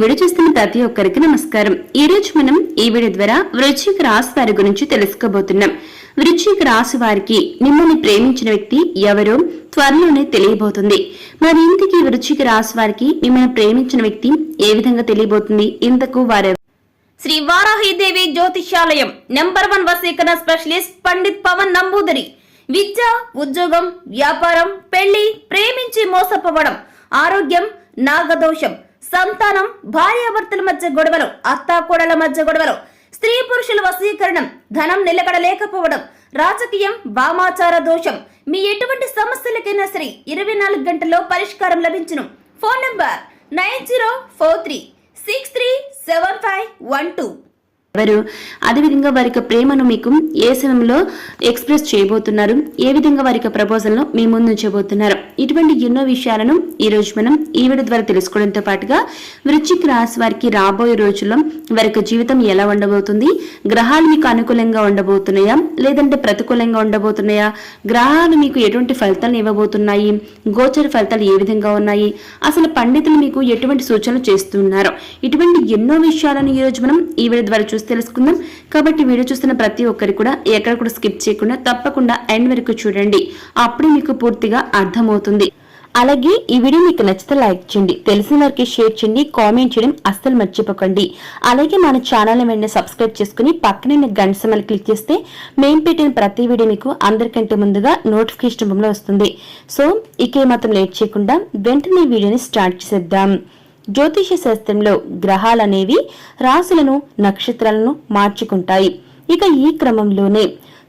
Video చూస్తున్న ప్రతి ఒక్కరికి నమస్కారం. ఈ రోజు మనం ఈ వీడియో ద్వారా వృశ్చిక రాశి వారి గురించి తెలుసుకోబోతున్నాం. వృశ్చిక రాశి వారికి మిమ్మల్ని ప్రేమించిన వ్యక్తి ఎవరో త్వరలోనే తెలియబోతుంది. మరి ఇంతకీ వృశ్చిక రాశి వారికి మిమ్మల్ని ప్రేమించిన వ్యక్తి ఏ విధంగా తెలియబోతుంది? ఇంతకు వారు శ్రీ వారాహిదేవి జ్యోతిష్యాలయం నెంబర్ వన్ వసీకరణ స్పెషలిస్ట్ పండిత్ పవన్ నంబూదరి. విద్య ఉద్యోగం వ్యాపారం పెళ్ళి ప్రేమించి మోసపోవడం ఆరోగ్యం నాగదోషం సంతానం భార్యాభర్తల మధ్య గొడవలు అత్తాకోడల మధ్య గొడవలు స్త్రీ పురుషుల వశీకరణం ధనం నిలకడలేకపోవడం రాజకీయం వామాచార దోషం. మీ ఎటువంటి సమస్యలకైనా సరే ఇరవై నాలుగు గంటల్లో పరిష్కారం లభించును. Phone number nine zero four three six three seven five one two. ఎవరు అదేవిధంగా వారి యొక్క ప్రేమను మీకు ఏ సమయంలో ఎక్స్ప్రెస్ చేయబోతున్నారు. ఏ విధంగా వారి యొక్క ప్రపోజల్ను మీ ముందు ఉంచబోతున్నారు. ఇటువంటి ఎన్నో విషయాలను ఈ రోజు మనం ఈ వీడియో ద్వారా తెలుసుకోవడంతో పాటుగా వృచ్చిక రాశి వారికి రాబోయే రోజుల్లో వారి యొక్క జీవితం ఎలా ఉండబోతుంది? గ్రహాలు మీకు అనుకూలంగా ఉండబోతున్నాయా? లేదంటే ప్రతికూలంగా ఉండబోతున్నాయా? గ్రహాలు మీకు ఎటువంటి ఫలితాలను ఇవ్వబోతున్నాయి? గోచర ఫలితాలు ఏ విధంగా ఉన్నాయి? అసలు పండితులు మీకు ఎటువంటి సూచనలు చేస్తున్నారు? ఇటువంటి ఎన్నో విషయాలను ఈ రోజు మనం ఈ వీడియో ద్వారా చూసి తెలుసుకుందాం. కాబట్టి వీడియో చూస్తున్న ప్రతి ఒక్కరు కూడా ఎక్కడ కూడా స్కిప్ చేయకుండా తప్పకుండా ఎండ్ వరకు చూడండి. అప్పుడే మీకు పూర్తిగా అర్థమవుతుంది. అలాగే ఈ వీడియో మీకు నచ్చితే లైక్ చేయండి. తెలిసిన వారికి షేర్ చేయండి. కామెంట్ చేయడం అస్సలు మర్చిపోకండి. అలాగే మన ఛానల్ వెంటనే సబ్స్క్రైబ్ చేసుకుని పక్కనే గంట సమయాలు క్లిక్ చేస్తే మేము పెట్టిన ప్రతి వీడియో మీకు అందరికంటే ముందుగా నోటిఫికేషన్ రూపంలో వస్తుంది. సో ఇక మాత్రం లేట్ చేయకుండా వెంటనే వీడియోని స్టార్ట్ చేసేద్దాం. జ్యోతిష శాస్త్రంలో గ్రహాలనేవి రాశులను నక్షత్రాలను మార్చుకుంటాయి. ఇక ఈ క్రమంలోనే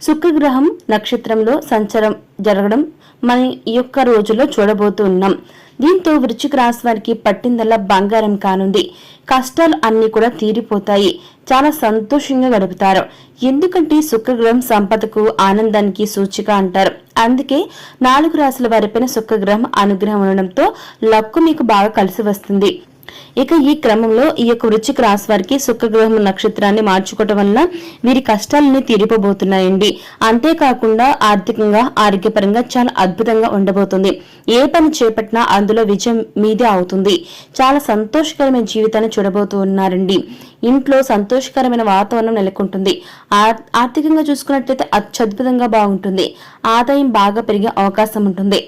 శుక్రగ్రహం నక్షత్రంలో సంచారం జరగడం మన ఈ యొక్క రోజుల్లో చూడబోతున్నాం. దీంతో వృశ్చిక రాశి వారికి పట్టిందల్లా బంగారం కానుంది. కష్టాలు అన్ని కూడా తీరిపోతాయి. చాలా సంతోషంగా గడుపుతారు. ఎందుకంటే శుక్రగ్రహం సంపదకు ఆనందానికి సూచిక అంటారు. అందుకే నాలుగు రాశుల వారిపైన శుక్రగ్రహం అనుగ్రహం ఉండడంతో లక్కు మీకు బాగా కలిసి వస్తుంది. ఇక ఈ క్రమంలో ఈ యొక్క వృచ్చిక రాశి వారికి శుక్రగ్రహం నక్షత్రాన్ని మార్చుకోవటం వల్ల వీరి కష్టాలని తీరిపోబోతున్నాయండి. అంతేకాకుండా ఆర్థికంగా ఆరోగ్యపరంగా చాలా అద్భుతంగా ఉండబోతుంది. ఏ పని చేపట్టినా అందులో విజయం మీదే అవుతుంది. చాలా సంతోషకరమైన జీవితాన్ని చూడబోతూ ఉన్నారండి. ఇంట్లో సంతోషకరమైన వాతావరణం నెలకొంటుంది. ఆర్థికంగా చూసుకున్నట్లయితే అత్యద్భుతంగా బాగుంటుంది. ఆదాయం బాగా పెరిగే అవకాశం ఉంటుంది.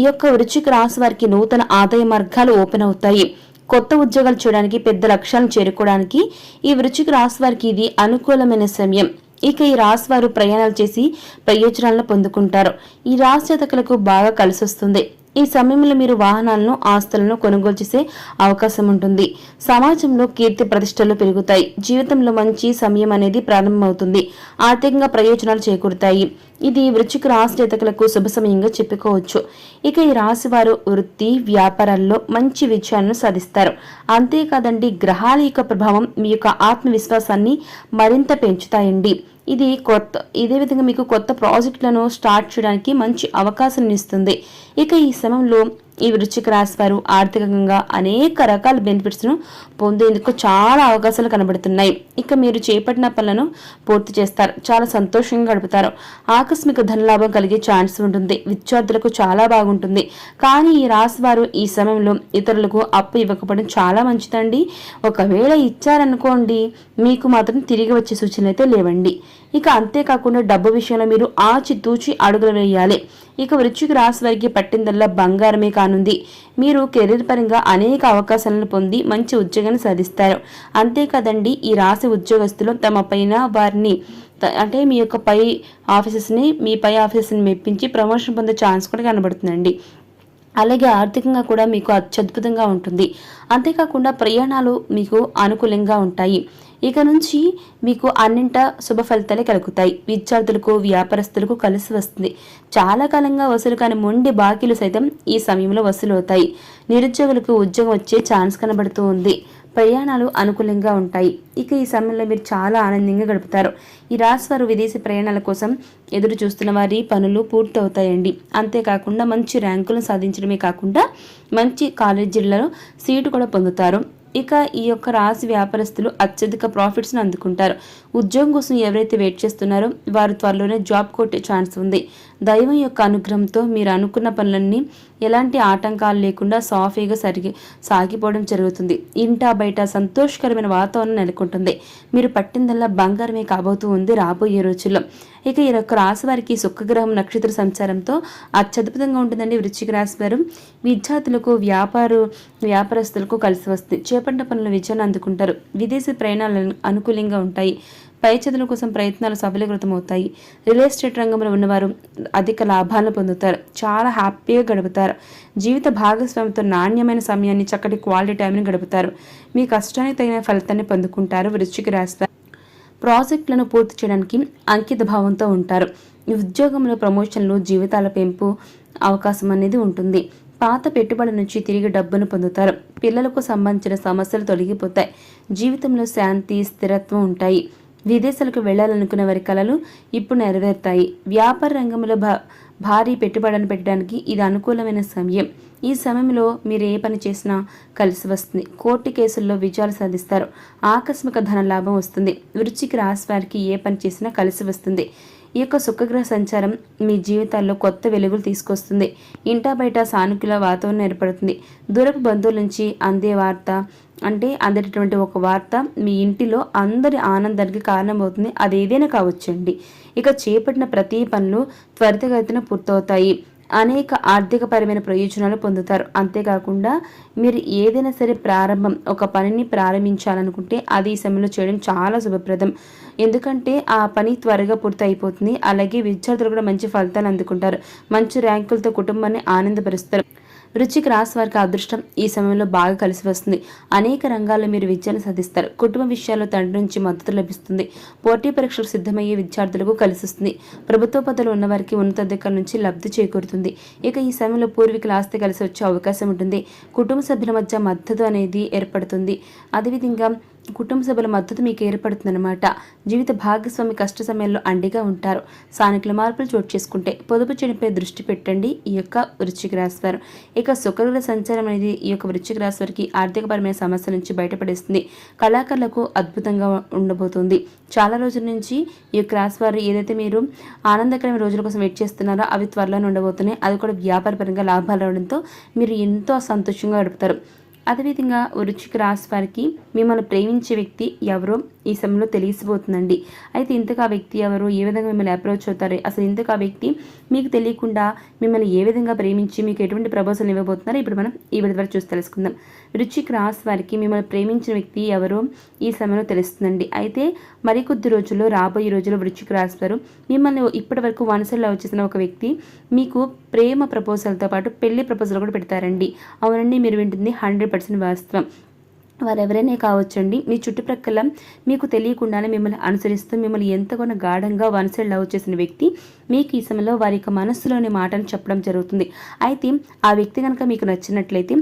ఈ యొక్క వృచ్చిక రాశి వారికి నూతన ఆదాయ మార్గాలు ఓపెన్ అవుతాయి. కొత్త ఉద్యోగాలు చేయడానికి పెద్ద లక్ష్యాలను చేరుకోవడానికి ఈ వృచ్చిక రాశి వారికి ఇది అనుకూలమైన సమయం. ఇక ఈ రాశి వారు ప్రయాణాలు చేసి ప్రయోజనాలను పొందుకుంటారు. ఈ రాశి జాతకులకు బాగా కలిసి వస్తుంది ఈ సమయంలో మీరు వాహనాలను ఆస్తులను కొనుగోలు చేసే అవకాశం ఉంటుంది. సమాజంలో కీర్తి ప్రతిష్టలు పెరుగుతాయి. జీవితంలో మంచి సమయం అనేది ప్రారంభమవుతుంది. ఆర్థికంగా ప్రయోజనాలు చేకూరుతాయి. ఇది వృచ్చిక రాశి చేతకులకు శుభ సమయంగా చెప్పుకోవచ్చు. ఇక ఈ రాశి వారు వృత్తి వ్యాపారాల్లో మంచి విజయాలను సాధిస్తారు. అంతేకాదండి గ్రహాల యొక్క ప్రభావం మీ యొక్క ఆత్మవిశ్వాసాన్ని మరింత పెంచుతాయండి. ఇది కొత్త ఇదే విధంగా మీకు కొత్త ప్రాజెక్టులను స్టార్ట్ చేయడానికి మంచి అవకాశం ఇస్తుంది. ఇక ఈ సమయంలో ఈ వృశ్చిక రాశి వారు ఆర్థికంగా అనేక రకాల బెనిఫిట్స్ను పొందేందుకు చాలా అవకాశాలు కనబడుతున్నాయి. ఇక మీరు చేపట్టిన పనులను పూర్తి చేస్తారు. చాలా సంతోషంగా గడుపుతారు. ఆకస్మిక ధనలాభం కలిగే ఛాన్స్ ఉంటుంది. విద్యార్థులకు చాలా బాగుంటుంది. కానీ ఈ రాశి వారు ఈ సమయంలో ఇతరులకు అప్పు ఇవ్వకపోవడం చాలా మంచిదండి. ఒకవేళ ఇచ్చారనుకోండి మీకు మాత్రం తిరిగి వచ్చే సూచనలు అయితే లేవండి. ఇక అంతేకాకుండా డబ్బు విషయంలో మీరు ఆచితూచి అడుగులు వేయాలి. ఇక వృశ్చిక రాశి వారికి పట్టిందల్లా బంగారమే కానుంది. మీరు కెరీర్ పరంగా అనేక అవకాశాలను పొంది మంచి ఉద్యోగాన్ని సాధిస్తారు. అంతేకాదండి ఈ రాశి ఉద్యోగస్తులు తమ పైన వారిని అంటే మీ యొక్క పై ఆఫీసెస్ని మీ పై ఆఫీసెస్ని మెప్పించి ప్రమోషన్ పొందే ఛాన్స్ కూడా కనబడుతుందండి. అలాగే ఆర్థికంగా కూడా మీకు అత్యద్భుతంగా ఉంటుంది. అంతేకాకుండా ప్రయాణాలు మీకు అనుకూలంగా ఉంటాయి. ఇక నుంచి మీకు అన్నింట శుభ ఫలితాలే కలుగుతాయి. విద్యార్థులకు వ్యాపారస్తులకు కలిసి వస్తుంది. చాలా కాలంగా వసూలు కాని మొండి బాకీలు సైతం ఈ సమయంలో వసూలు అవుతాయి నిరుద్యోగులకు ఉద్యోగం వచ్చే ఛాన్స్ కనబడుతూ ఉంది. ప్రయాణాలు అనుకూలంగా ఉంటాయి. ఇక ఈ సమయంలో మీరు చాలా ఆనందంగా గడుపుతారు. ఈ రాశి వారు విదేశీ ప్రయాణాల కోసం ఎదురు చూస్తున్న వారి పనులు పూర్తవుతాయండి. అంతేకాకుండా మంచి ర్యాంకులను సాధించడమే కాకుండా మంచి కాలేజీలలో సీటు కూడా పొందుతారు. ఇక ఈ యొక్క రాశి వ్యాపారస్తులు అత్యధిక ప్రాఫిట్స్ను అందుకుంటారు. ఉద్యోగం కోసం ఎవరైతే వెయిట్ చేస్తున్నారో వారు త్వరలోనే జాబ్ కొట్టే ఛాన్స్ ఉంది. దైవం యొక్క అనుగ్రహంతో మీరు అనుకున్న పనులన్నీ ఎలాంటి ఆటంకాలు లేకుండా సాఫీగా సరిగి సాగిపోవడం జరుగుతుంది. ఇంటా బయట సంతోషకరమైన వాతావరణం నెలకొంటుంది. మీరు పట్టిందల్లా బంగారమే కాబోతూ ఉంది రాబోయే రోజుల్లో. ఇక ఈ యొక్క రాశి వారికి సుఖగ్రహం నక్షత్ర సంచారంతో అత్యద్భుతంగా ఉంటుందండి వృశ్చిక రాశి వారు. విద్యార్థులకు వ్యాపారు వ్యాపారస్తులకు కలిసి వస్తుంది. చేపట్టిన పనుల విజయాన్ని అందుకుంటారు. విదేశీ ప్రయాణాలు అనుకూలంగా ఉంటాయి. పై చదువుల కోసం ప్రయత్నాలు సఫలీకృతమవుతాయి. రియల్ ఎస్టేట్ రంగంలో ఉన్నవారు అధిక లాభాలను పొందుతారు. చాలా హ్యాపీగా గడుపుతారు. జీవిత భాగస్వామితో నాణ్యమైన సమయాన్ని చక్కటి క్వాలిటీ టైంని గడుపుతారు. మీ కష్టానికి తగిన ఫలితాన్ని పొందుకుంటారు. వృశ్చిక రాస్తారు. ప్రాజెక్టులను పూర్తి చేయడానికి అంకిత భావంతో ఉంటారు. ఈ ఉద్యోగంలో ప్రమోషన్లు జీవితాల పెంపు అవకాశం అనేది ఉంటుంది. పాత పెట్టుబడి నుంచి తిరిగి డబ్బును పొందుతారు. పిల్లలకు సంబంధించిన సమస్యలు తొలగిపోతాయి. జీవితంలో శాంతి స్థిరత్వం ఉంటాయి. విదేశాలకు వెళ్ళాలనుకునే వారి కలలు ఇప్పుడు నెరవేరుతాయి. వ్యాపార రంగంలో భా భారీ పెట్టుబడులను పెట్టడానికి ఇది అనుకూలమైన సమయం. ఈ సమయంలో మీరు ఏ పని చేసినా కలిసి వస్తుంది. కోర్టు కేసుల్లో విజయాలు సాధిస్తారు. ఆకస్మిక ధన లాభం వస్తుంది. వృచ్చికి రాసి వారికి ఏ పని చేసినా కలిసి వస్తుంది. ఈ యొక్క సుఖగ్రహ సంచారం మీ జీవితాల్లో కొత్త వెలుగులు తీసుకొస్తుంది. ఇంటా బయట సానుకూల వాతావరణం ఏర్పడుతుంది. దూరపు బంధువుల నుంచి అందే వార్త అంటే అందేటటువంటి ఒక వార్త మీ ఇంటిలో అందరి ఆనందానికి కారణమవుతుంది. అది ఏదైనా కావచ్చండి. ఇక చేపట్టిన ప్రతి పనులు త్వరితగతిన పూర్తవుతాయి. అనేక ఆర్థికపరమైన ప్రయోజనాలు పొందుతారు. అంతేకాకుండా మీరు ఏదైనా సరే ప్రారంభం ఒక పనిని ప్రారంభించాలనుకుంటే అది ఈ సమయంలో చేయడం చాలా శుభప్రదం. ఎందుకంటే ఆ పని త్వరగా పూర్తి అయిపోతుంది అలాగే విద్యార్థులు కూడా మంచి ఫలితాలు అందుకుంటారు. మంచి ర్యాంకులతో కుటుంబాన్ని ఆనందపరుస్తారు. వృచ్చిక రాశి వారికి అదృష్టం ఈ సమయంలో బాగా కలిసి వస్తుంది. అనేక రంగాల్లో మీరు విద్యను సాధిస్తారు. కుటుంబ విషయాల్లో తండ్రి నుంచి మద్దతు లభిస్తుంది. పోటీ పరీక్షలకు సిద్ధమయ్యే విద్యార్థులకు కలిసి వస్తుంది. ప్రభుత్వ పదవులు ఉన్నవారికి ఉన్నతాధికారుల నుంచి లబ్ధి చేకూరుతుంది. ఇక ఈ సమయంలో పూర్వీకుల ఆస్తి కలిసి వచ్చే అవకాశం ఉంటుంది. కుటుంబ సభ్యుల మధ్య మద్దతు అనేది ఏర్పడుతుంది. అదేవిధంగా కుటుంబ సభ్యుల మద్దతు మీకు ఏర్పడుతుందన్నమాట. జీవిత భాగస్వామి కష్ట సమయంలో అండిగా ఉంటారు. సానుకూల మార్పులు చోటు చేసుకుంటే పొదుపు చెడుపై దృష్టి పెట్టండి. ఈ యొక్క వృశ్చిక రాశివారు ఇక శుక్రగ్రహ సంచారం అనేది ఈ యొక్క వృశ్చిక రాశివారికి ఆర్థికపరమైన సమస్య నుంచి బయటపడేస్తుంది. కళాకారులకు అద్భుతంగా ఉండబోతుంది. చాలా రోజుల నుంచి ఈ యొక్క రాశివారు ఏదైతే మీరు ఆనందకరమైన రోజుల కోసం వెయిట్ చేస్తున్నారో అవి త్వరలోనే ఉండబోతున్నాయి. అది కూడా వ్యాపారపరంగా లాభాలు రావడంతో మీరు ఎంతో సంతోషంగా గడుపుతారు. అదేవిధంగా వృచ్చిక రాశి వారికి మిమ్మల్ని ప్రేమించే వ్యక్తి ఎవరో ఈ సమయంలో తెలిసిపోతుందండి. అయితే ఇంతకు ఆ వ్యక్తి ఎవరు ఏ విధంగా మిమ్మల్ని అప్రోచ్ అవుతారు అసలు ఇంతకు ఆ వ్యక్తి మీకు తెలియకుండా మిమ్మల్ని ఏ విధంగా ప్రేమించి మీకు ఎటువంటి ప్రపోజల్ ఇవ్వబోతున్నారో ఇప్పుడు మనం ఈ విధ చూసి తెలుసుకుందాం. వృచ్చిక రాశి వారికి మిమ్మల్ని ప్రేమించిన వ్యక్తి ఎవరో? ఈ సమయంలో తెలుస్తుందండి. అయితే మరికొద్ది రోజుల్లో రాబోయే రోజుల్లో వృచ్చిక రాశి వారు మిమ్మల్ని ఇప్పటి వరకు వనసల్లో వచ్చేసిన ఒక వ్యక్తి మీకు ప్రేమ ప్రపోజల్తో పాటు పెళ్ళి ప్రపోజల్ కూడా పెడతారండి. అవునండి మీరు వింటుంది హండ్రెడ్ పర్సెంట్ వాస్తవం. వారెవరైనా కావచ్చండి. మీ చుట్టుప్రక్కల మీకు తెలియకుండానే మిమ్మల్ని అనుసరిస్తూ మిమ్మల్ని ఎంతగానో గాఢంగా వన్ సైడ్ లవ్ చేసిన వ్యక్తి మీకు ఈ సమయంలో వారి యొక్క మనస్సులోని మాటను చెప్పడం జరుగుతుంది. అయితే ఆ వ్యక్తి కనుక మీకు నచ్చినట్లయితే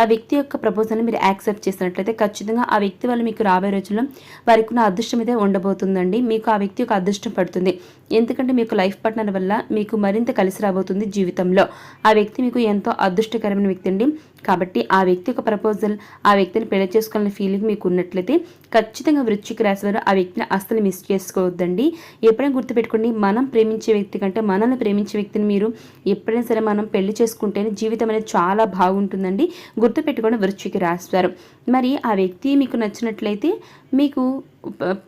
ఆ వ్యక్తి యొక్క ప్రపోజల్ని మీరు యాక్సెప్ట్ చేసినట్లయితే ఖచ్చితంగా ఆ వ్యక్తి వల్ల మీకు రాబోయే రోజుల్లో వారికి ఉన్న అదృష్టం అయితే ఉండబోతుందండి. మీకు ఆ వ్యక్తి యొక్క అదృష్టం పడుతుంది. ఎందుకంటే మీకు లైఫ్ పార్ట్నర్ వల్ల మీకు మరింత కలిసి రాబోతుంది జీవితంలో. ఆ వ్యక్తి మీకు ఎంతో అదృష్టకరమైన వ్యక్తి అండి. కాబట్టి ఆ వ్యక్తి యొక్క ప్రపోజల్ ఆ వ్యక్తిని పెళ్ళి చేసుకోవాలనే ఫీలింగ్ మీకు ఉన్నట్లయితే ఖచ్చితంగా వృచ్చికి రాశి వారు ఆ వ్యక్తిని అస్సలు మిస్ చేసుకోవద్దండి. ఎప్పుడైనా గుర్తుపెట్టుకోండి మనం ప్రేమించే వ్యక్తి కంటే మనల్ని ప్రేమించే వ్యక్తిని మీరు ఎప్పుడైనా సరే మనం పెళ్ళి చేసుకుంటేనే జీవితం అనేది చాలా బాగుంటుందండి. గుర్తుపెట్టుకోండి వృచ్చికి రాస్తారు మరి ఆ వ్యక్తి మీకు నచ్చినట్లయితే మీకు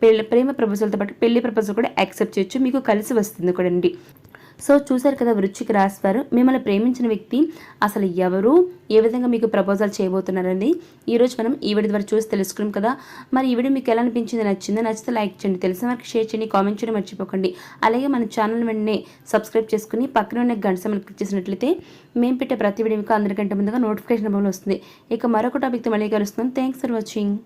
పెళ్ళి ప్రేమ ప్రపోజల్తో పాటు పెళ్ళి ప్రపోజల్ కూడా యాక్సెప్ట్ చేయొచ్చు మీకు కలిసి వస్తుంది కూడా అండి సో చూశారు కదా వృచ్చిక రాశివారు. మిమ్మల్ని ప్రేమించిన వ్యక్తి అసలు ఎవరు? ఏ విధంగా మీకు ప్రపోజల్ చేయబోతున్నారని ఈరోజు మనం ఈ వీడియో ద్వారా చూసి తెలుసుకున్నాం కదా. మరి ఈ వీడియో మీకు ఎలా అనిపించింది? నచ్చిందో? నచ్చితే లైక్ చేయండి. తెలిసిన వారికి షేర్ చేయండి. కామెంట్ చేయడం మర్చిపోకండి. అలాగే మన ఛానల్ వెంటనే సబ్స్క్రైబ్ చేసుకుని పక్కన ఉన్న గంట సమయం క్లిక్ చేసినట్లయితే మేము పెట్టే ప్రతి వీడియో మీకు అందరికంటే ముందుగా నోటిఫికేషన్ రూపంలో వస్తుంది. ఇక మరొక టాపిక్తో మళ్ళీ కలుస్తున్నాం. Thanks for watching.